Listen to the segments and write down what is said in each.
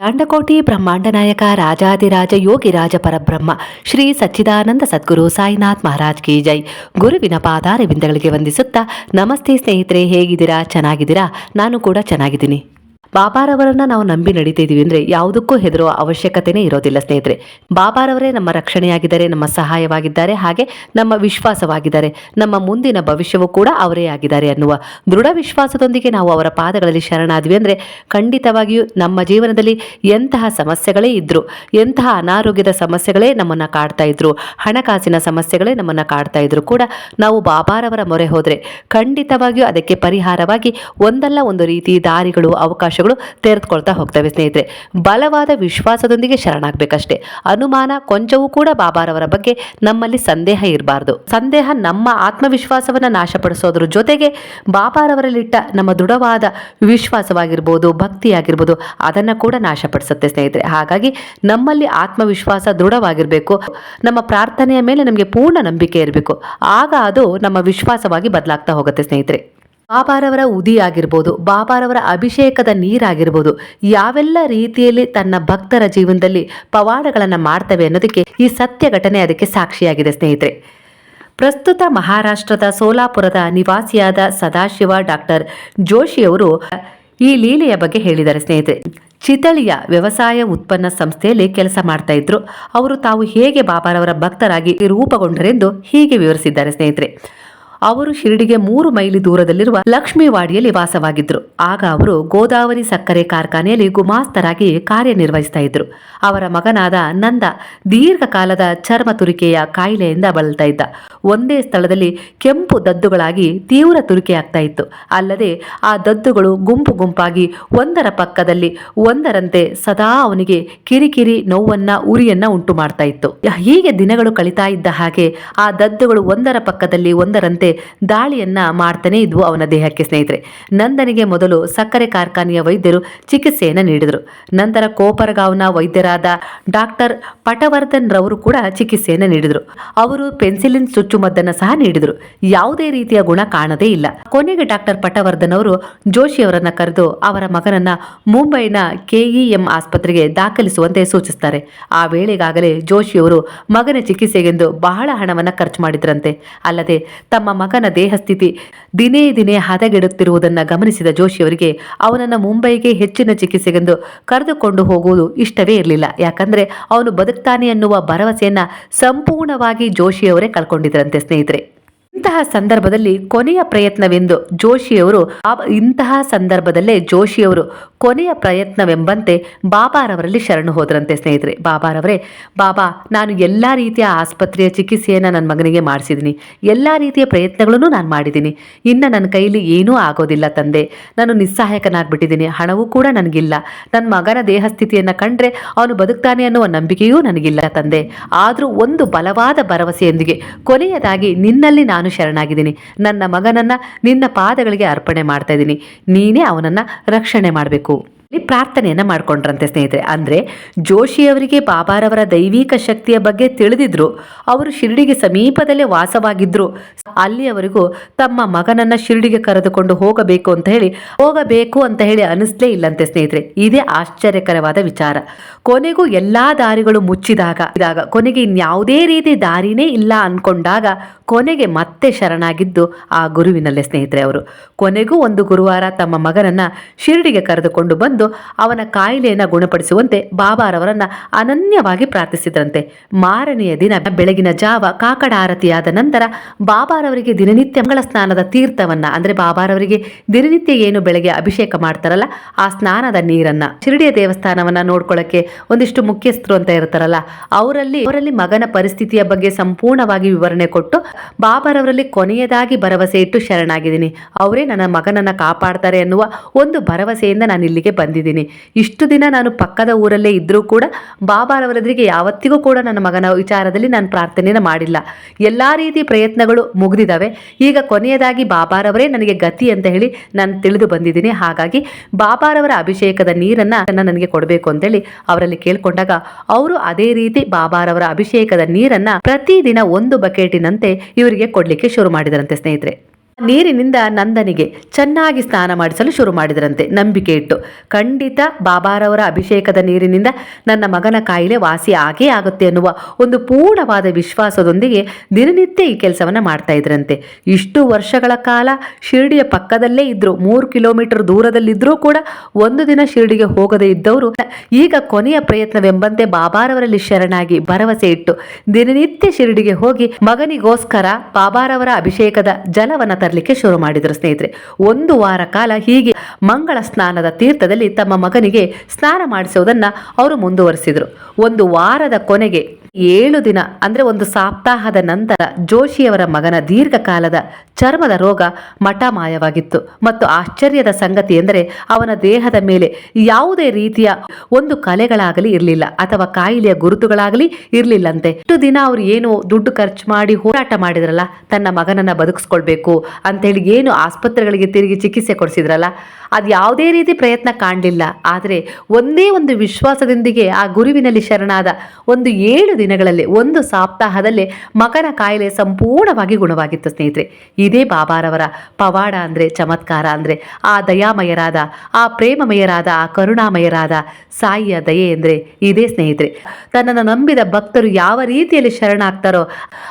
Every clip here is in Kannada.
ದಾಂಡಕೋಟಿ ಬ್ರಹ್ಮಾಂಡ ನಾಯಕ ರಾಜಾದಿರಾಜ ಯೋಗಿ ರಾಜ ಪರಬ್ರಹ್ಮ, ಶ್ರೀ ಸಚ್ಚಿದಾನಂದ ಸದ್ಗುರು ಸಾಯಿನಾಥ್ ಮಹಾರಾಜ್ ಕಿ ಜೈ. ಗುರುವಿನ ಪಾದಾರವಿಂದಗಳಿಗೆ ವಂದಿಸುತ್ತಾ, ನಮಸ್ತೆ ಸ್ನೇಹಿತರೆ, ಹೇಗಿದ್ದೀರಾ? ಚೆನ್ನಾಗಿದ್ದೀರಾ? ನಾನು ಕೂಡ ಚೆನ್ನಾಗಿದ್ದೀನಿ. ಬಾಬಾರವರನ್ನ ನಾವು ನಂಬಿ ನಡೀತಾ ಇದೀವಿ ಅಂದ್ರೆ ಯಾವುದಕ್ಕೂ ಹೆದರುವ ಅವಶ್ಯಕತೆನೇ ಇರೋದಿಲ್ಲ, ಸ್ನೇಹಿತರೆ. ಬಾಬಾರವರೇ ನಮ್ಮ ರಕ್ಷಣೆಯಾಗಿದ್ದಾರೆ, ನಮ್ಮ ಸಹಾಯವಾಗಿದ್ದಾರೆ, ಹಾಗೆ ನಮ್ಮ ವಿಶ್ವಾಸವಾಗಿದ್ದಾರೆ. ನಮ್ಮ ಮುಂದಿನ ಭವಿಷ್ಯವೂ ಕೂಡ ಅವರೇ ಆಗಿದ್ದಾರೆ ಅನ್ನುವ ದೃಢ ವಿಶ್ವಾಸದೊಂದಿಗೆ ನಾವು ಅವರ ಪಾದಗಳಲ್ಲಿ ಶರಣಾದ್ವಿ ಅಂದ್ರೆ ಖಂಡಿತವಾಗಿಯೂ ನಮ್ಮ ಜೀವನದಲ್ಲಿ ಎಂತಹ ಸಮಸ್ಯೆಗಳೇ ಇದ್ರು, ಎಂತಹ ಅನಾರೋಗ್ಯದ ಸಮಸ್ಯೆಗಳೇ ನಮ್ಮನ್ನ ಕಾಡ್ತಾ ಇದ್ರು, ಹಣಕಾಸಿನ ಸಮಸ್ಯೆಗಳೇ ನಮ್ಮನ್ನ ಕಾಡ್ತಾ ಇದ್ರು ಕೂಡ ನಾವು ಬಾಬಾರವರ ಮೊರೆ ಹೋದ್ರೆ ಖಂಡಿತವಾಗಿಯೂ ಅದಕ್ಕೆ ಪರಿಹಾರವಾಗಿ ಒಂದಲ್ಲ ಒಂದು ರೀತಿ ದಾರಿಗಳು ಅವಕಾಶಗಳು ತೆರೆದುಕೊಳ್ತಾ ಹೋಗ್ತವೆ, ಸ್ನೇಹಿತರೆ. ಬಲವಾದ ವಿಶ್ವಾಸದೊಂದಿಗೆ ಶರಣಾಗಬೇಕಷ್ಟೇ. ಅನುಮಾನ, ಕೊಂಚವೂ ಕೂಡ ಬಾಬಾರವರ ಬಗ್ಗೆ ನಮ್ಮಲ್ಲಿ ಸಂದೇಹ ಇರಬಾರ್ದು. ಸಂದೇಹ ನಮ್ಮ ಆತ್ಮವಿಶ್ವಾಸವನ್ನ ನಾಶಪಡಿಸೋದ್ರ ಜೊತೆಗೆ ಬಾಬಾರವರಲ್ಲಿಟ್ಟ ನಮ್ಮ ದೃಢವಾದ ವಿಶ್ವಾಸವಾಗಿರ್ಬೋದು, ಭಕ್ತಿಯಾಗಿರ್ಬೋದು, ಅದನ್ನ ಕೂಡ ನಾಶಪಡಿಸುತ್ತೆ, ಸ್ನೇಹಿತರೆ. ಹಾಗಾಗಿ ನಮ್ಮಲ್ಲಿ ಆತ್ಮವಿಶ್ವಾಸ ದೃಢವಾಗಿರಬೇಕು. ನಮ್ಮ ಪ್ರಾರ್ಥನೆಯ ಮೇಲೆ ನಮಗೆ ಪೂರ್ಣ ನಂಬಿಕೆ ಇರಬೇಕು. ಆಗ ಅದು ನಮ್ಮ ವಿಶ್ವಾಸವಾಗಿ ಬದಲಾಗ್ತಾ ಹೋಗುತ್ತೆ, ಸ್ನೇಹಿತರೆ. ಬಾಬಾರವರ ಉದಿ ಆಗಿರ್ಬೋದು ಬಾಬಾರವರ ಅಭಿಷೇಕದ ನೀರಾಗಿರ್ಬೋದು, ಯಾವೆಲ್ಲ ರೀತಿಯಲ್ಲಿ ತನ್ನ ಭಕ್ತರ ಜೀವನದಲ್ಲಿ ಪವಾಡಗಳನ್ನು ಮಾಡ್ತವೆ ಅನ್ನೋದಕ್ಕೆ ಈ ಸತ್ಯ ಘಟನೆ ಅದಕ್ಕೆ ಸಾಕ್ಷಿಯಾಗಿದೆ, ಸ್ನೇಹಿತರೆ. ಪ್ರಸ್ತುತ ಮಹಾರಾಷ್ಟ್ರದ ಸೋಲಾಪುರದ ನಿವಾಸಿಯಾದ ಸದಾಶಿವ ಡಾಕ್ಟರ್ ಜೋಶಿಯವರು ಈ ಲೀಲೆಯ ಬಗ್ಗೆ ಹೇಳಿದ್ದಾರೆ, ಸ್ನೇಹಿತರೆ. ಚಿತಳಿಯ ವ್ಯವಸಾಯ ಉತ್ಪನ್ನ ಸಂಸ್ಥೆಯಲ್ಲಿ ಕೆಲಸ ಮಾಡ್ತಾ ಇದ್ರು. ಅವರು ತಾವು ಹೇಗೆ ಬಾಬಾರವರ ಭಕ್ತರಾಗಿ ರೂಪುಗೊಂಡರೆಂದು ಹೀಗೆ ವಿವರಿಸಿದ್ದಾರೆ, ಸ್ನೇಹಿತರೆ. ಅವರು ಶಿರಡಿಗೆ ಮೂರು ಮೈಲಿ ದೂರದಲ್ಲಿರುವ ಲಕ್ಷ್ಮೀವಾಡಿಯಲ್ಲಿ ವಾಸವಾಗಿದ್ದರು. ಆಗ ಅವರು ಗೋದಾವರಿ ಸಕ್ಕರೆ ಕಾರ್ಖಾನೆಯಲ್ಲಿ ಗುಮಾಸ್ತರಾಗಿ ಕಾರ್ಯನಿರ್ವಹಿಸ್ತಾ ಇದ್ರು ಅವರ ಮಗನಾದ ನಂದ ದೀರ್ಘಕಾಲದ ಚರ್ಮ ತುರಿಕೆಯ ಕಾಯಿಲೆಯಿಂದ ಬಳಲ್ತಾ ಇದ್ದ. ಒಂದೇ ಸ್ಥಳದಲ್ಲಿ ಕೆಂಪು ದದ್ದುಗಳಾಗಿ ತೀವ್ರ ತುರಿಕೆಯಾಗ್ತಾ ಇತ್ತು. ಅಲ್ಲದೆ ಆ ದದ್ದುಗಳು ಗುಂಪು ಗುಂಪಾಗಿ ಒಂದರ ಪಕ್ಕದಲ್ಲಿ ಒಂದರಂತೆ ಸದಾ ಅವನಿಗೆ ಕಿರಿಕಿರಿ ನೋವನ್ನ, ಉರಿಯನ್ನ ಉಂಟು ಮಾಡ್ತಾ ಇತ್ತು. ಹೀಗೆ ದಿನಗಳು ಕಳೀತಾ ಇದ್ದ ಹಾಗೆ ಆ ದದ್ದುಗಳು ಒಂದರ ಪಕ್ಕದಲ್ಲಿ ಒಂದರಂತೆ ದಾಳಿಯನ್ನ ಮಾಡ್ತಾನೆ ಇದ್ವು ಅವನ ದೇಹಕ್ಕೆ ಸ್ನೇಹಿತರೆ. ನಂದನಿಗೆ ಮೊದಲು ಸಕ್ಕರೆ ಕಾರ್ಖಾನೆಯ ವೈದ್ಯರು ಚಿಕಿತ್ಸೆಯನ್ನು ನೀಡಿದರು. ನಂತರ ಕೋಪರಗಾವ್ನ ವೈದ್ಯರಾದ ಡಾಕ್ಟರ್ ಪಟವರ್ಧನ್ ರವರು ಕೂಡ ಚಿಕಿತ್ಸೆಯನ್ನು ನೀಡಿದರು. ಅವರು ಪೆನ್ಸಿಲಿನ್ ಚುಚ್ಚುಮದ್ದನ್ನು ಸಹ ನೀಡಿದರು. ಯಾವುದೇ ರೀತಿಯ ಗುಣ ಕಾಣದೇ ಇಲ್ಲ. ಕೊನೆಗೆ ಡಾಕ್ಟರ್ ಪಟವರ್ಧನ್ ಅವರು ಜೋಶಿ ಅವರನ್ನ ಕರೆದು ಅವರ ಮಗನನ್ನ ಮುಂಬೈನ ಕೆಇಎಂ ಆಸ್ಪತ್ರೆಗೆ ದಾಖಲಿಸುವಂತೆ ಸೂಚಿಸುತ್ತಾರೆ ಆ ವೇಳೆಗಾಗಲೇ ಜೋಶಿಯವರು ಮಗನ ಚಿಕಿತ್ಸೆಗೆಂದು ಬಹಳ ಹಣವನ್ನು ಖರ್ಚು ಮಾಡಿದ್ರಂತೆ. ಅಲ್ಲದೆ ತಮ್ಮ ಮಗನ ದೇಹಸ್ಥಿತಿ ದಿನೇ ದಿನೇ ಹದಗೆಡುತ್ತಿರುವುದನ್ನು ಗಮನಿಸಿದ ಜೋಶಿಯವರಿಗೆ ಅವನನ್ನು ಮುಂಬೈಗೆ ಹೆಚ್ಚಿನ ಚಿಕಿತ್ಸೆಗೆಂದು ಕರೆದುಕೊಂಡು ಹೋಗುವುದು ಇಷ್ಟವೇ ಇರಲಿಲ್ಲ. ಯಾಕಂದರೆ ಅವನು ಬದುಕ್ತಾನೆ ಅನ್ನುವ ಭರವಸೆಯನ್ನು ಸಂಪೂರ್ಣವಾಗಿ ಜೋಶಿಯವರೇ ಕಳ್ಕೊಂಡಿದ್ರಂತೆ ಸ್ನೇಹಿತರೆ. ಇಂತಹ ಸಂದರ್ಭದಲ್ಲಿ ಕೊನೆಯ ಪ್ರಯತ್ನವೆಂದು ಜೋಶಿಯವರು ಇಂತಹ ಸಂದರ್ಭದಲ್ಲೇ ಜೋಶಿಯವರು ಕೊನೆಯ ಪ್ರಯತ್ನವೆಂಬಂತೆ ಬಾಬಾರವರಲ್ಲಿ ಶರಣು ಹೋದ್ರಂತೆ ಸ್ನೇಹಿತರೆ. ಬಾಬಾರವರೇ, ಬಾಬಾ, ನಾನು ಎಲ್ಲ ರೀತಿಯ ಆಸ್ಪತ್ರೆಯ ಚಿಕಿತ್ಸೆಯನ್ನು ನನ್ನ ಮಗನಿಗೆ ಮಾಡಿಸಿದ್ದೀನಿ ಎಲ್ಲ ರೀತಿಯ ಪ್ರಯತ್ನಗಳನ್ನು ನಾನು ಮಾಡಿದ್ದೀನಿ ಇನ್ನು ನನ್ನ ಕೈಲಿ ಏನೂ ಆಗೋದಿಲ್ಲ ತಂದೆ. ನಾನು ನಿಸ್ಸಹಾಯಕನಾಗ್ಬಿಟ್ಟಿದ್ದೀನಿ ಹಣವೂ ಕೂಡ ನನಗಿಲ್ಲ. ನನ್ನ ಮಗನ ದೇಹ ಸ್ಥಿತಿಯನ್ನು ಕಂಡ್ರೆ ಅವನು ಬದುಕ್ತಾನೆ ಅನ್ನುವ ನಂಬಿಕೆಯೂ ನನಗಿಲ್ಲ ತಂದೆ. ಆದರೂ ಒಂದು ಬಲವಾದ ಭರವಸೆಯೊಂದಿಗೆ ಕೊನೆಯದಾಗಿ ನಿನ್ನಲ್ಲಿ ನಾನು ಶರಣಾಗಿದ್ದೀನಿ. ನನ್ನ ಮಗನನ್ನ ನಿನ್ನ ಪಾದಗಳಿಗೆ ಅರ್ಪಣೆ ಮಾಡ್ತಾ ಇದ್ದೀನಿ. ನೀನೇ ಅವನನ್ನ ರಕ್ಷಣೆ ಮಾಡಬೇಕು. ಪ್ರಾರ್ಥನೆಯನ್ನ ಮಾಡ್ಕೊಂಡ್ರಂತೆ ಸ್ನೇಹಿತರೆ. ಅಂದ್ರೆ ಜೋಶಿಯವರಿಗೆ ಬಾಬಾರವರ ದೈವಿಕ ಶಕ್ತಿಯ ಬಗ್ಗೆ ತಿಳಿದಿದ್ರು. ಅವರು ಶಿರಡಿಗೆ ಸಮೀಪದಲ್ಲೇ ವಾಸವಾಗಿದ್ರು. ಅಲ್ಲಿಯವರೆಗೂ ತಮ್ಮ ಮಗನನ್ನ ಶಿರಡಿಗೆ ಕರೆದುಕೊಂಡು ಹೋಗಬೇಕು ಅಂತ ಹೇಳಿ, ಹೋಗಬೇಕು ಅಂತ ಹೇಳಿ ಅನಿಸ್ಲೇ ಇಲ್ಲಂತೆ ಸ್ನೇಹಿತರೆ. ಇದೇ ಆಶ್ಚರ್ಯಕರವಾದ ವಿಚಾರ. ಕೊನೆಗೂ ಎಲ್ಲಾ ದಾರಿಗಳು ಮುಚ್ಚಿದಾಗ, ಇದಾಗ ಕೊನೆಗೆ ಇನ್ಯಾವುದೇ ರೀತಿ ದಾರಿನೇ ಇಲ್ಲ ಅನ್ಕೊಂಡಾಗ ಕೊನೆಗೆ ಮತ್ತೆ ಶರಣಾಗಿದ್ದು ಆ ಗುರುವಿನಲ್ಲೇ ಸ್ನೇಹಿತರೆ ಅವರು. ಕೊನೆಗೂ ಒಂದು ಗುರುವಾರ ತಮ್ಮ ಮಗನನ್ನ ಶಿರಡಿಗೆ ಕರೆದುಕೊಂಡು ಬಂದು ಅವನ ಕಾಯಿಲೆಯನ್ನು ಗುಣಪಡಿಸುವಂತೆ ಬಾಬಾರವರನ್ನ ಅನನ್ಯವಾಗಿ ಪ್ರಾರ್ಥಿಸಿದ್ರಂತೆ. ಮಾರನೆಯ ದಿನ ಬೆಳಗಿನ ಜಾವ ಕಾಕಡ ಆರತಿಯಾದ ನಂತರ ಬಾಬಾರವರಿಗೆ ದಿನನಿತ್ಯ ಮಂಗಳ ಸ್ನಾನದ ತೀರ್ಥವನ್ನ, ಅಂದ್ರೆ ಬಾಬಾರವರಿಗೆ ದಿನನಿತ್ಯ ಏನು ಬೆಳಗ್ಗೆ ಅಭಿಷೇಕ ಮಾಡ್ತಾರಲ್ಲ, ಆ ಸ್ನಾನದ ನೀರನ್ನ, ಶಿರಡಿಯ ದೇವಸ್ಥಾನವನ್ನ ನೋಡ್ಕೊಳ್ಳಕ್ಕೆ ಒಂದಿಷ್ಟು ಮುಖ್ಯಸ್ಥರು ಅಂತ ಇರ್ತಾರಲ್ಲ, ಅವರಲ್ಲಿ ಅವರಲ್ಲಿ ಮಗನ ಪರಿಸ್ಥಿತಿಯ ಬಗ್ಗೆ ಸಂಪೂರ್ಣವಾಗಿ ವಿವರಣೆ ಕೊಟ್ಟು ಬಾಬಾರವರಲ್ಲಿ ಕೊನೆಯದಾಗಿ ಭರವಸೆ ಇಟ್ಟು ಶರಣಾಗಿದ್ದೀನಿ. ಅವರೇ ನನ್ನ ಮಗನನ್ನ ಕಾಪಾಡ್ತಾರೆ ಅನ್ನುವ ಒಂದು ಭರವಸೆಯಿಂದ ನಾನು ಇಲ್ಲಿಗೆ ಬಂದಿದ್ದೀನಿ. ಇಷ್ಟು ದಿನ ನಾನು ಪಕ್ಕದ ಊರಲ್ಲೇ ಇದ್ದರೂ ಕೂಡ ಬಾಬಾರವರೆದ್ರಿಗೆ ಯಾವತ್ತಿಗೂ ಕೂಡ ನನ್ನ ಮಗನ ವಿಚಾರದಲ್ಲಿ ನಾನು ಪ್ರಾರ್ಥನೆಯನ್ನು ಮಾಡಿಲ್ಲ. ಎಲ್ಲ ರೀತಿ ಪ್ರಯತ್ನಗಳು ಮುಗಿದಿದ್ದಾವೆ. ಈಗ ಕೊನೆಯದಾಗಿ ಬಾಬಾರವರೇ ನನಗೆ ಗತಿ ಅಂತ ಹೇಳಿ ನಾನು ತಿಳಿದು ಬಂದಿದ್ದೀನಿ. ಹಾಗಾಗಿ ಬಾಬಾರವರ ಅಭಿಷೇಕದ ನೀರನ್ನ ನನಗೆ ಕೊಡಬೇಕು ಅಂತೇಳಿ ಅವರಲ್ಲಿ ಕೇಳ್ಕೊಂಡಾಗ ಅವರು ಅದೇ ರೀತಿ ಬಾಬಾರವರ ಅಭಿಷೇಕದ ನೀರನ್ನು ಪ್ರತಿದಿನ ಒಂದು ಬಕೆಟಿನಂತೆ ಇವರಿಗೆ ಕೊಡಲಿಕ್ಕೆ ಶುರು ಮಾಡಿದರಂತೆ ಸ್ನೇಹಿತರೆ. ನೀರಿನಿಂದ ನಂದನಿಗೆ ಚೆನ್ನಾಗಿ ಸ್ನಾನ ಮಾಡಿಸಲು ಶುರು ಮಾಡಿದರಂತೆ. ನಂಬಿಕೆ ಇಟ್ಟು, ಖಂಡಿತ ಬಾಬಾರವರ ಅಭಿಷೇಕದ ನೀರಿನಿಂದ ನನ್ನ ಮಗನ ಕಾಯಿಲೆ ವಾಸಿ ಆಗೇ ಆಗುತ್ತೆ ಎನ್ನುವ ಒಂದು ಪೂರ್ಣವಾದ ವಿಶ್ವಾಸದೊಂದಿಗೆ ದಿನನಿತ್ಯ ಈ ಕೆಲಸವನ್ನ ಮಾಡ್ತಾ ಇದ್ರಂತೆ. ಇಷ್ಟು ವರ್ಷಗಳ ಕಾಲ ಶಿರಡಿಯ ಪಕ್ಕದಲ್ಲೇ ಇದ್ರು, ಮೂರು ಕಿಲೋಮೀಟರ್ ದೂರದಲ್ಲಿದ್ದರೂ ಕೂಡ ಒಂದು ದಿನ ಶಿರಡಿಗೆ ಹೋಗದೇ ಇದ್ದವರು ಈಗ ಕೊನೆಯ ಪ್ರಯತ್ನವೆಂಬಂತೆ ಬಾಬಾರವರಲ್ಲಿ ಶರಣಾಗಿ ಭರವಸೆ ಇಟ್ಟು, ದಿನನಿತ್ಯ ಶಿರಡಿಗೆ ಹೋಗಿ ಮಗನಿಗೋಸ್ಕರ ಬಾಬಾರವರ ಅಭಿಷೇಕದ ಜಲವನ್ನ ತರಲಿಕ್ಕೆ ಶುರು ಮಾಡಿದರು ಸ್ನೇಹಿತರೆ. ಒಂದು ವಾರ ಕಾಲ ಹೀಗೆ ಮಂಗಳ ಸ್ನಾನದ ತೀರ್ಥದಲ್ಲಿ ತಮ್ಮ ಮಗನಿಗೆ ಸ್ನಾನ ಮಾಡಿಸುವುದನ್ನು ಅವರು ಮುಂದುವರಿಸಿದರು. ಒಂದು ವಾರದ ಕೊನೆಗೆ ಏಳು ದಿನ, ಅಂದ್ರೆ ಒಂದು ಸಪ್ತಾಹದ ನಂತರ ಜೋಶಿಯವರ ಮಗನ ದೀರ್ಘಕಾಲದ ಚರ್ಮದ ರೋಗ ಮಠಮಾಯವಾಗಿತ್ತು. ಮತ್ತು ಆಶ್ಚರ್ಯದ ಸಂಗತಿ ಎಂದರೆ ಅವನ ದೇಹದ ಮೇಲೆ ಯಾವುದೇ ರೀತಿಯ ಒಂದು ಕಲೆಗಳಾಗಲಿ ಇರಲಿಲ್ಲ, ಅಥವಾ ಕಾಯಿಲೆಯ ಗುರುತುಗಳಾಗಲಿ ಇರಲಿಲ್ಲಂತೆ. ಇಷ್ಟು ದಿನ ಅವರು ಏನು ದುಡ್ಡು ಖರ್ಚು ಮಾಡಿ ಹೋರಾಟ ಮಾಡಿದ್ರಲ್ಲ, ತನ್ನ ಮಗನನ್ನ ಬದುಕಿಸ್ಕೊಳ್ಬೇಕು ಅಂತೇಳಿ ಏನು ಆಸ್ಪತ್ರೆಗಳಿಗೆ ತಿರುಗಿ ಚಿಕಿತ್ಸೆ ಕೊಡಿಸಿದ್ರಲ್ಲ, ಅದು ಯಾವುದೇ ರೀತಿ ಪ್ರಯತ್ನ ಕಾಣಲಿಲ್ಲ. ಆದರೆ ಒಂದೇ ಒಂದು ವಿಶ್ವಾಸದೊಂದಿಗೆ ಆ ಗುರುವಿನಲ್ಲಿ ಶರಣಾದ ಒಂದು ಏಳು ದಿನಗಳಲ್ಲಿ, ಒಂದು ಸಪ್ತಾಹದಲ್ಲಿ ಮಕರ ಕಾಯಿಲೆ ಸಂಪೂರ್ಣವಾಗಿ ಗುಣವಾಗಿತ್ತು ಸ್ನೇಹಿತರೆ. ಇದೇ ಬಾಬಾರವರ ಪವಾಡ ಅಂದರೆ, ಚಮತ್ಕಾರ ಅಂದರೆ, ಆ ದಯಾಮಯರಾದ, ಆ ಪ್ರೇಮಮಯರಾದ, ಆ ಕರುಣಾಮಯರಾದ ಸಾಯಿಯ ದಯೆ ಎಂದರೆ ಇದೇ ಸ್ನೇಹಿತರೆ. ತನ್ನನ್ನು ನಂಬಿದ ಭಕ್ತರು ಯಾವ ರೀತಿಯಲ್ಲಿ ಶರಣಾಗ್ತಾರೋ,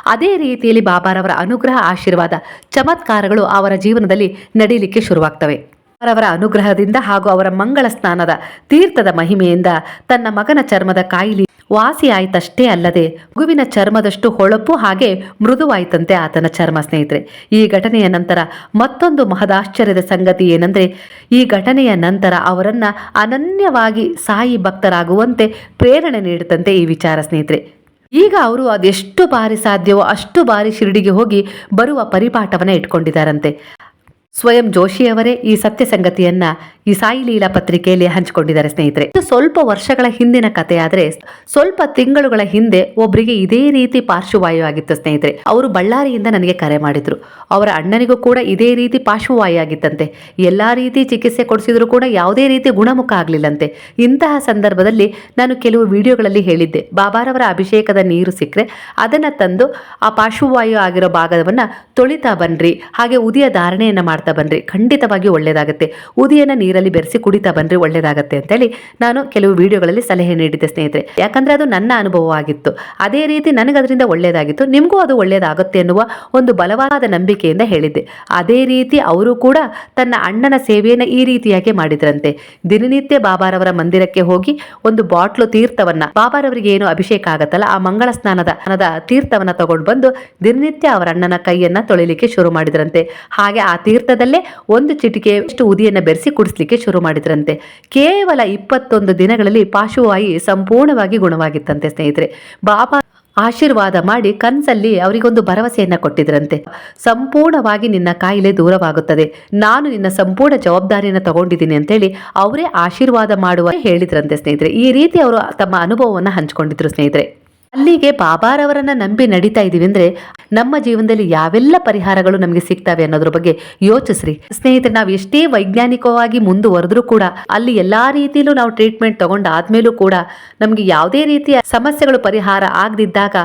ಅದೇ ರೀತಿಯಲ್ಲಿ ಬಾಬಾರವರ ಅನುಗ್ರಹ, ಆಶೀರ್ವಾದ, ಚಮತ್ಕಾರಗಳು ಅವರ ಜೀವನದಲ್ಲಿ ನಡೀಲಿಕ್ಕೆ ಶುರುವಾಗ್ತವೆ. ಅವರ ಅನುಗ್ರಹದಿಂದ ಹಾಗೂ ಅವರ ಮಂಗಳ ಸ್ನಾನದ ತೀರ್ಥದ ಮಹಿಮೆಯಿಂದ ತನ್ನ ಮಗನ ಚರ್ಮದ ಕಾಯಿಲೆ ವಾಸಿಯಾಯಿತಷ್ಟೇ ಅಲ್ಲದೆ ಮಗುವಿನ ಚರ್ಮದಷ್ಟು ಹೊಳಪು ಹಾಗೆ ಮೃದುವಾಯಿತಂತೆ ಆತನ ಚರ್ಮ ಸ್ನೇಹಿತರೆ. ಈ ಘಟನೆಯ ನಂತರ ಮತ್ತೊಂದು ಮಹದಾಶ್ಚರ್ಯದ ಸಂಗತಿ ಏನಂದ್ರೆ, ಈ ಘಟನೆಯ ನಂತರ ಅವರನ್ನ ಅನನ್ಯವಾಗಿ ಸಾಯಿ ಭಕ್ತರಾಗುವಂತೆ ಪ್ರೇರಣೆ ನೀಡುತ್ತಂತೆ ಈ ವಿಚಾರ ಸ್ನೇಹಿತರೆ. ಈಗ ಅವರು ಅದೆಷ್ಟು ಬಾರಿ ಸಾಧ್ಯವೋ ಅಷ್ಟು ಬಾರಿ ಶಿರಡಿಗೆ ಹೋಗಿ ಬರುವ ಪರಿಪಾಠವನ್ನ ಇಟ್ಕೊಂಡಿದ್ದಾರಂತೆ. ಸ್ವಯಂ ಜೋಶಿಯವರೇ ಈ ಸತ್ಯ ಸಂಗತಿಯನ್ನ ಈ ಸಾಯಿ ಲೀಲಾ ಪತ್ರಿಕೆಯಲ್ಲಿ ಹಂಚಿಕೊಂಡಿದ್ದಾರೆ ಸ್ನೇಹಿತರೆ. ಇದು ಸ್ವಲ್ಪ ವರ್ಷಗಳ ಹಿಂದಿನ ಕಥೆ ಆದ್ರೆ ಸ್ವಲ್ಪ ತಿಂಗಳುಗಳ ಹಿಂದೆ ಒಬ್ಬರಿಗೆ ಇದೇ ರೀತಿ ಪಾರ್ಶ್ವವಾಯು ಆಗಿತ್ತು ಸ್ನೇಹಿತರೆ. ಅವರು ಬಳ್ಳಾರಿಯಿಂದ ನನಗೆ ಕರೆ ಮಾಡಿದ್ರು. ಅವರ ಅಣ್ಣನಿಗೂ ಕೂಡ ಇದೇ ರೀತಿ ಪಾರ್ಶ್ವವಾಯು ಆಗಿತ್ತಂತೆ ಎಲ್ಲಾ ರೀತಿ ಚಿಕಿತ್ಸೆ ಕೊಡಿಸಿದ್ರು ಕೂಡ ಯಾವುದೇ ರೀತಿ ಗುಣಮುಖ ಆಗ್ಲಿಲ್ಲಂತೆ. ಇಂತಹ ಸಂದರ್ಭದಲ್ಲಿ ನಾನು ಕೆಲವು ವಿಡಿಯೋಗಳಲ್ಲಿ ಹೇಳಿದ್ದೆ. ಬಾಬಾರವರ ಅಭಿಷೇಕದ ನೀರು ಸಿಕ್ಕರೆ ಅದನ್ನ ತಂದು ಆ ಪಾರ್ಶ್ವವಾಯು ಆಗಿರೋ ಭಾಗವನ್ನ ತೊಳಿತಾ ಬನ್ರಿ. ಹಾಗೆ ಉದಿಯ ಧಾರಣೆಯನ್ನ ಮಾಡ್ತಾ ಬನ್ರಿ. ಖಂಡಿತವಾಗಿ ಒಳ್ಳೇದಾಗುತ್ತೆ. ಉದಿಯನ್ನ ನೀರಲ್ಲಿ ಬೆರೆಸಿ ಕುಡಿತಾ ಬನ್ರಿ ಒಳ್ಳೇದಾಗತ್ತೆ ಅಂತೇಳಿ ನಾನು ಕೆಲವು ವಿಡಿಯೋಗಳಲ್ಲಿ ಸಲಹೆ ನೀಡಿದ್ದೆ ಸ್ನೇಹಿತರೆ. ಯಾಕಂದ್ರೆ ಅದು ನನ್ನ ಅನುಭವ ಆಗಿತ್ತು. ಅದೇ ರೀತಿ ನನಗೆ ಅದರಿಂದ ಒಳ್ಳೇದಾಗಿತ್ತು. ನಿಮಗೂ ಅದು ಒಳ್ಳೇದಾಗುತ್ತೆ ಎನ್ನುವ ಒಂದು ಬಲವಾದ ನಂಬಿಕೆಯಿಂದ ಹೇಳಿದ್ದೆ. ಅದೇ ರೀತಿ ಅವರು ಕೂಡ ತನ್ನ ಅಣ್ಣನ ಸೇವೆಯನ್ನು ಈ ರೀತಿಯಾಗಿ ಮಾಡಿದ್ರಂತೆ. ದಿನನಿತ್ಯ ಬಾಬಾರವರ ಮಂದಿರಕ್ಕೆ ಹೋಗಿ ಒಂದು ಬಾಟ್ಲು ತೀರ್ಥವನ್ನ ಬಾಬಾರವರಿಗೆ ಏನು ಅಭಿಷೇಕ ಆಗತ್ತಲ್ಲ, ಆ ಮಂಗಳ ಸ್ನಾನದ ಸ್ನಾನದ ತೀರ್ಥವನ್ನ ತಗೊಂಡು ಬಂದು ದಿನನಿತ್ಯ ಅವರ ಅಣ್ಣನ ಕೈಯನ್ನ ತೊಳಿಲಿಕ್ಕೆ ಶುರು ಮಾಡಿದ್ರಂತೆ. ಹಾಗೆ ಆ ತೀರ್ಥದಲ್ಲೇ ಒಂದು ಚಿಟಿಕೆಯಷ್ಟು ಉದಿಯನ್ನ ಬೆರೆಸಿ ಕುಡಿಸ್ಲಿಕ್ಕೆ ಶುರು ಮಾಡಿದ್ರಂತೆ. ಕೇವಲ ಇಪ್ಪತ್ತೊಂದು ದಿನಗಳಲ್ಲಿ ಪಾಶುವಾಯಿ ಸಂಪೂರ್ಣವಾಗಿ ಗುಣವಾಗಿತ್ತಂತೆ ಸ್ನೇಹಿತರೆ. ಬಾಬಾ ಆಶೀರ್ವಾದ ಮಾಡಿ ಕನ್ಸಲ್ಲಿ ಅವರಿಗೊಂದು ಭರವಸೆಯನ್ನ ಕೊಟ್ಟಿದ್ರಂತೆ. ಸಂಪೂರ್ಣವಾಗಿ ನಿನ್ನ ಕಾಯಿಲೆ ದೂರವಾಗುತ್ತದೆ. ನಾನು ನಿನ್ನ ಸಂಪೂರ್ಣ ಜವಾಬ್ದಾರಿಯನ್ನು ತಗೊಂಡಿದ್ದೀನಿ ಅಂತೇಳಿ ಅವರೇ ಆಶೀರ್ವಾದ ಮಾಡುವ ಹೇಳಿದ್ರಂತೆ ಸ್ನೇಹಿತರೆ. ಈ ರೀತಿ ಅವರು ತಮ್ಮ ಅನುಭವವನ್ನು ಹಂಚಿಕೊಂಡಿದ್ರು ಸ್ನೇಹಿತರೆ. ಅಲ್ಲಿಗೆ ಬಾಬಾರವರನ್ನ ನಂಬಿ ನಡೀತಾ ಇದೀವಿ ಅಂದ್ರೆ ನಮ್ಮ ಜೀವನದಲ್ಲಿ ಯಾವೆಲ್ಲ ಪರಿಹಾರಗಳು ನಮಗೆ ಸಿಗ್ತವೆ ಅನ್ನೋದ್ರ ಬಗ್ಗೆ ಯೋಚಿಸ್ರಿ. ಸ್ನೇಹಿತರೆ, ನಾವು ಎಷ್ಟೇ ವೈಜ್ಞಾನಿಕವಾಗಿ ಮುಂದುವರೆದ್ರೂ ಕೂಡ ಅಲ್ಲಿ ಎಲ್ಲಾ ರೀತಿಯಲ್ಲೂ ನಾವು ಟ್ರೀಟ್ಮೆಂಟ್ ತಗೊಂಡಾದ್ಮೇಲೂ ಕೂಡ ನಮಗೆ ಯಾವುದೇ ರೀತಿಯ ಸಮಸ್ಯೆಗಳು ಪರಿಹಾರ ಆಗದಿದ್ದಾಗ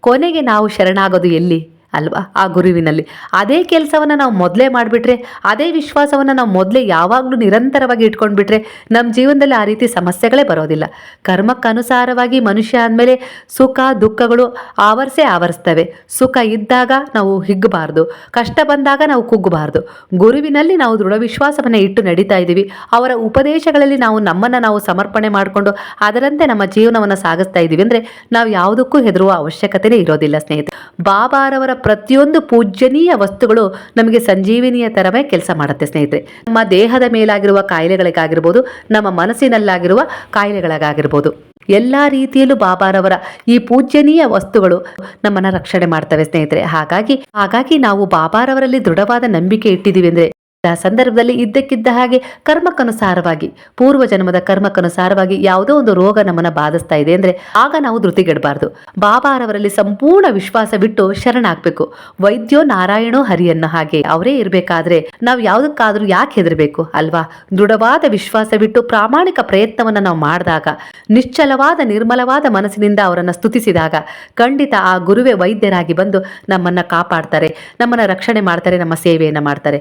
ಕೊನೆಗೆ ನಾವು ಶರಣಾಗೋದು ಎಲ್ಲಿ? ಅಲ್ವಾ? ಆ ಗುರುವಿನಲ್ಲಿ. ಅದೇ ಕೆಲಸವನ್ನು ನಾವು ಮೊದಲೇ ಮಾಡಿಬಿಟ್ರೆ, ಅದೇ ವಿಶ್ವಾಸವನ್ನು ನಾವು ಮೊದಲೇ ಯಾವಾಗಲೂ ನಿರಂತರವಾಗಿ ಇಟ್ಕೊಂಡ್ಬಿಟ್ರೆ ನಮ್ಮ ಜೀವನದಲ್ಲಿ ಆ ರೀತಿ ಸಮಸ್ಯೆಗಳೇ ಬರೋದಿಲ್ಲ. ಕರ್ಮಕ್ಕನುಸಾರವಾಗಿ ಮನುಷ್ಯ ಆದಮೇಲೆ ಸುಖ, ದುಃಖಗಳು ಆವರಿಸೇ ಆವರಿಸ್ತವೆ. ಸುಖ ಇದ್ದಾಗ ನಾವು ಹಿಗ್ಗಬಾರ್ದು. ಕಷ್ಟ ಬಂದಾಗ ನಾವು ಕುಗ್ಗಬಾರ್ದು. ಗುರುವಿನಲ್ಲಿ ನಾವು ದೃಢ ವಿಶ್ವಾಸವನ್ನು ಇಟ್ಟು ನಡೀತಾ ಇದ್ದೀವಿ. ಅವರ ಉಪದೇಶಗಳಲ್ಲಿ ನಾವು ನಮ್ಮನ್ನು ನಾವು ಸಮರ್ಪಣೆ ಮಾಡಿಕೊಂಡು ಅದರಂತೆ ನಮ್ಮ ಜೀವನವನ್ನು ಸಾಗಿಸ್ತಾ ಇದ್ದೀವಿ. ಅಂದರೆ ನಾವು ಯಾವುದಕ್ಕೂ ಹೆದರುವ ಅವಶ್ಯಕತೆನೇ ಇರೋದಿಲ್ಲ ಸ್ನೇಹಿತರೆ. ಬಾಬಾರವರ ಪ್ರತಿಯೊಂದು ಪೂಜ್ಯನೀಯ ವಸ್ತುಗಳು ನಮಗೆ ಸಂಜೀವಿನಿಯ ತರವೇ ಕೆಲಸ ಮಾಡುತ್ತೆ, ಸ್ನೇಹಿತರೆ. ನಮ್ಮ ದೇಹದ ಮೇಲಾಗಿರುವ ಕಾಯಿಲೆಗಳಿಗಾಗಿರ್ಬೋದು, ನಮ್ಮ ಮನಸ್ಸಿನಲ್ಲಾಗಿರುವ ಕಾಯಿಲೆಗಳಿಗಾಗಿರ್ಬೋದು. ಎಲ್ಲ ರೀತಿಯಲ್ಲೂ ಬಾಬಾರವರ ಈ ಪೂಜ್ಯನೀಯ ವಸ್ತುಗಳು ನಮ್ಮನ್ನ ರಕ್ಷಣೆ ಮಾಡ್ತವೆ, ಸ್ನೇಹಿತರೆ. ಹಾಗಾಗಿ ಹಾಗಾಗಿ ನಾವು ಬಾಬಾರವರಲ್ಲಿ ದೃಢವಾದ ನಂಬಿಕೆ ಇಟ್ಟಿದ್ದೀವಿ ಅಂದ್ರೆ ಆ ಸಂದರ್ಭದಲ್ಲಿ ಇದ್ದಕ್ಕಿದ್ದ ಹಾಗೆ ಕರ್ಮಕ್ಕನುಸಾರವಾಗಿ ಪೂರ್ವ ಜನ್ಮದ ಕರ್ಮಕ್ಕನುಸಾರವಾಗಿ ಯಾವುದೋ ಒಂದು ರೋಗ ನಮ್ಮನ್ನ ಬಾಧಿಸ್ತಾ ಇದೆ ಅಂದ್ರೆ ಆಗ ನಾವು ಧೃತಿಗೆಡಬಾರ್ದು. ಬಾಬಾರವರಲ್ಲಿ ಸಂಪೂರ್ಣ ವಿಶ್ವಾಸ ಬಿಟ್ಟು ಶರಣಾಗ್ಬೇಕು. ವೈದ್ಯೋ ನಾರಾಯಣೋ ಹರಿಯನ್ನ ಹಾಗೆ ಅವರೇ ಇರಬೇಕಾದ್ರೆ ನಾವು ಯಾವುದಕ್ಕಾದ್ರೂ ಯಾಕೆ ಹೆದರಬೇಕು ಅಲ್ವಾ? ದೃಢವಾದ ವಿಶ್ವಾಸ ಬಿಟ್ಟು ಪ್ರಾಮಾಣಿಕ ಪ್ರಯತ್ನವನ್ನ ನಾವು ಮಾಡಿದಾಗ, ನಿಶ್ಚಲವಾದ ನಿರ್ಮಲವಾದ ಮನಸ್ಸಿನಿಂದ ಅವರನ್ನ ಸ್ತುತಿಸಿದಾಗ ಖಂಡಿತ ಆ ಗುರುವೇ ವೈದ್ಯರಾಗಿ ಬಂದು ನಮ್ಮನ್ನ ಕಾಪಾಡ್ತಾರೆ, ನಮ್ಮನ್ನ ರಕ್ಷಣೆ ಮಾಡ್ತಾರೆ, ನಮ್ಮ ಸೇವೆಯನ್ನ ಮಾಡ್ತಾರೆ.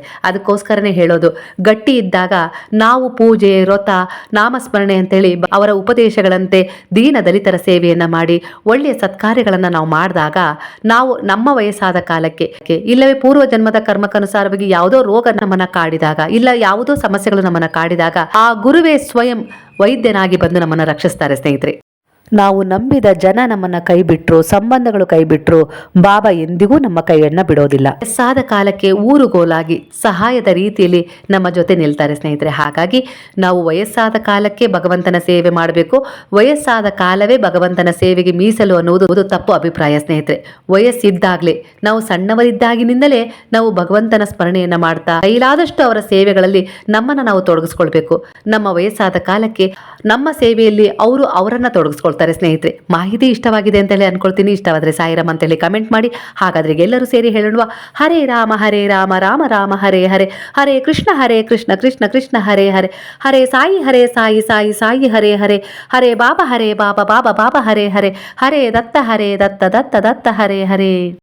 ಅದಕ್ಕೋಸ್ಕರನೇ ಹೇಳೋದು. ಗಟ್ಟಿ ಇದ್ದಾಗ ನಾವು ಪೂಜೆ, ವ್ರತ, ನಾಮಸ್ಮರಣೆ ಅಂತೇಳಿ ಅವರ ಉಪದೇಶಗಳಂತೆ ದೀನ ದಲಿತರ ಸೇವೆಯನ್ನು ಮಾಡಿ, ಒಳ್ಳೆಯ ಸತ್ಕಾರ್ಯಗಳನ್ನು ನಾವು ಮಾಡಿದಾಗ ನಾವು ನಮ್ಮ ವಯಸ್ಸಾದ ಕಾಲಕ್ಕೆ, ಇಲ್ಲವೇ ಪೂರ್ವ ಜನ್ಮದ ಕರ್ಮಕ್ಕನುಸಾರವಾಗಿ ಯಾವುದೋ ರೋಗ ನಮ್ಮನ್ನು ಕಾಡಿದಾಗ, ಇಲ್ಲ ಯಾವುದೋ ಸಮಸ್ಯೆಗಳು ನಮ್ಮನ್ನು ಕಾಡಿದಾಗ ಆ ಗುರುವೇ ಸ್ವಯಂ ವೈದ್ಯನಾಗಿ ಬಂದು ನಮ್ಮನ್ನು ರಕ್ಷಿಸ್ತಾರೆ ಸ್ನೇಹಿತರೆ. ನಾವು ನಂಬಿದ ಜನ ನಮ್ಮನ್ನ ಕೈ ಬಿಟ್ರು ಸಂಬಂಧಗಳು ಕೈ ಬಿಟ್ರು ಬಾಬಾ ಎಂದಿಗೂ ನಮ್ಮ ಕೈಯನ್ನ ಬಿಡೋದಿಲ್ಲ. ಸಾದ ಕಾಲಕ್ಕೆ ಊರುಗೋಲಾಗಿ ಸಹಾಯದ ರೀತಿಯಲ್ಲಿ ನಮ್ಮ ಜೊತೆ ನಿಲ್ತಾರೆ ಸ್ನೇಹಿತರೆ. ಹಾಗಾಗಿ ನಾವು ವಯಸ್ಸಾದ ಕಾಲಕ್ಕೆ ಭಗವಂತನ ಸೇವೆ ಮಾಡಬೇಕು. ವಯಸ್ಸಾದ ಕಾಲವೇ ಭಗವಂತನ ಸೇವೆಗೆ ಮೀಸಲು ಅನ್ನುವುದು ತಪ್ಪು ಅಭಿಪ್ರಾಯ ಸ್ನೇಹಿತರೆ. ವಯಸ್ಸಿದ್ದಾಗಲೇ, ನಾವು ಸಣ್ಣವರಿದ್ದಾಗಿನಿಂದಲೇ ನಾವು ಭಗವಂತನ ಸ್ಮರಣೆಯನ್ನ ಮಾಡ್ತಾ, ಕೈಲಾದಷ್ಟು ಅವರ ಸೇವೆಗಳಲ್ಲಿ ನಮ್ಮನ್ನ ನಾವು ತೊಡಗಿಸ್ಕೊಳ್ಬೇಕು. ನಮ್ಮ ವಯಸ್ಸಾದ ಕಾಲಕ್ಕೆ ನಮ್ಮ ಸೇವೆಯಲ್ಲಿ ಅವರು ಅವರನ್ನ ತೊಡಗಿಸ್ಕೊಳ್ತಾರೆ, ಸ್ನೇಹಿತರೆ. ಮಾಹಿತಿ ಇಷ್ಟವಾಗಿದೆ ಅಂತೇಳಿ ಅನ್ಕೊಳ್ತೀನಿ. ಇಷ್ಟವಾದ್ರೆ ಸಾಯಿರಾಮ್ ಅಂತೇಳಿ ಕಮೆಂಟ್ ಮಾಡಿ. ಹಾಗಾದ್ರೆ ಎಲ್ಲರೂ ಸೇರಿ ಹೇಳೋಣ ಹರೇ ರಾಮ ಹರೇ ರಾಮ ರಾಮ ರಾಮ, ಹರೇ ಹರೇ. ಹರೇ ಕೃಷ್ಣ ಹರೇ ಕೃಷ್ಣ ಕೃಷ್ಣ ಕೃಷ್ಣ, ಹರೇ ಹರೇ. ಹರೇ ಸಾಯಿ ಹರೇ ಸಾಯಿ ಸಾಯಿ ಸಾಯಿ, ಹರೇ ಹರೇ. ಹರೇ ಬಾಬಾ ಹರೇ ಬಾಬಾ ಬಾಬಾ ಬಾಬಾ, ಹರೇ ಹರೇ. ಹರೇ ದತ್ತ ಹರೇ ದತ್ತ ದತ್ತ ದತ್ತ, ಹರೇ ಹರೇ.